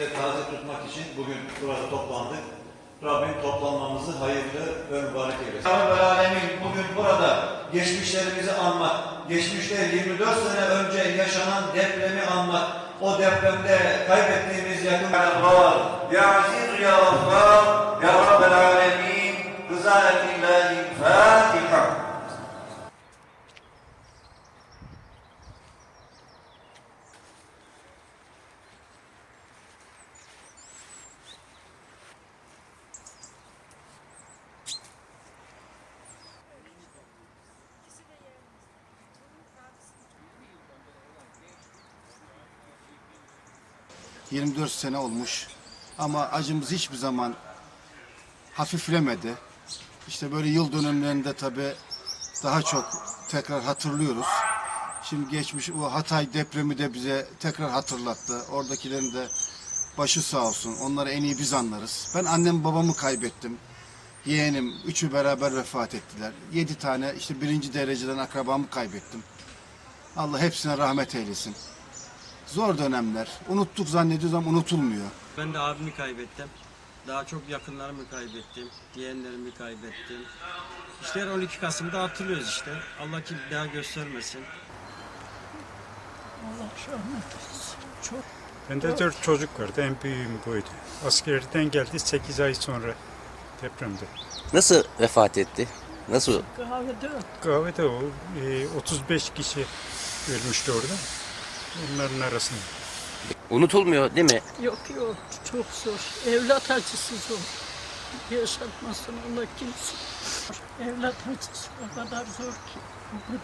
dinde taze tutmak için bugün burada toplandık. Rabbim toplanmamızı hayırlı ve mübarek eylesin. Rabbim Alemin bugün burada geçmişlerimizi anmak, geçmişte 24 sene önce yaşanan depremi anmak, o depremde kaybettiğimiz yakın var. Ya Aziz Ya Rabbal, Ya Rabbel Alemin, Rıza Etillahi 24 sene olmuş ama acımız hiçbir zaman hafiflemedi. İşte böyle yıl dönümlerinde tabii daha çok tekrar hatırlıyoruz. Şimdi geçmiş o Hatay depremi de bize tekrar hatırlattı. Oradakilerin de başı sağ olsun. Onları en iyi biz anlarız. Ben annem babamı kaybettim. Yeğenim, üçü beraber vefat ettiler. Yedi tane işte birinci dereceden akrabamı kaybettim. Allah hepsine rahmet eylesin. Zor dönemler. Unuttuk zannediyoruz ama unutulmuyor. Ben de abimi kaybettim. Daha çok yakınlarımı kaybettim. Yeğenlerimi kaybettim. İşte her 12 Kasım'da hatırlıyoruz işte. Allah ki bir daha göstermesin. Allah rahmet eylesin. Çok Bende dört çocuk vardı. En büyüğüm buydu. Askerden geldi 8 ay sonra depremde. Nasıl vefat etti? Nasıl? kahvede Kahvede o e, 35 kişi ölmüştü orada. Onların arasında. Unutulmuyor değil mi? yok yok çok zor. Evlat acısı zor. Yaşatmasın Allah kimse. Evlat acısı o kadar zor ki. O kadar.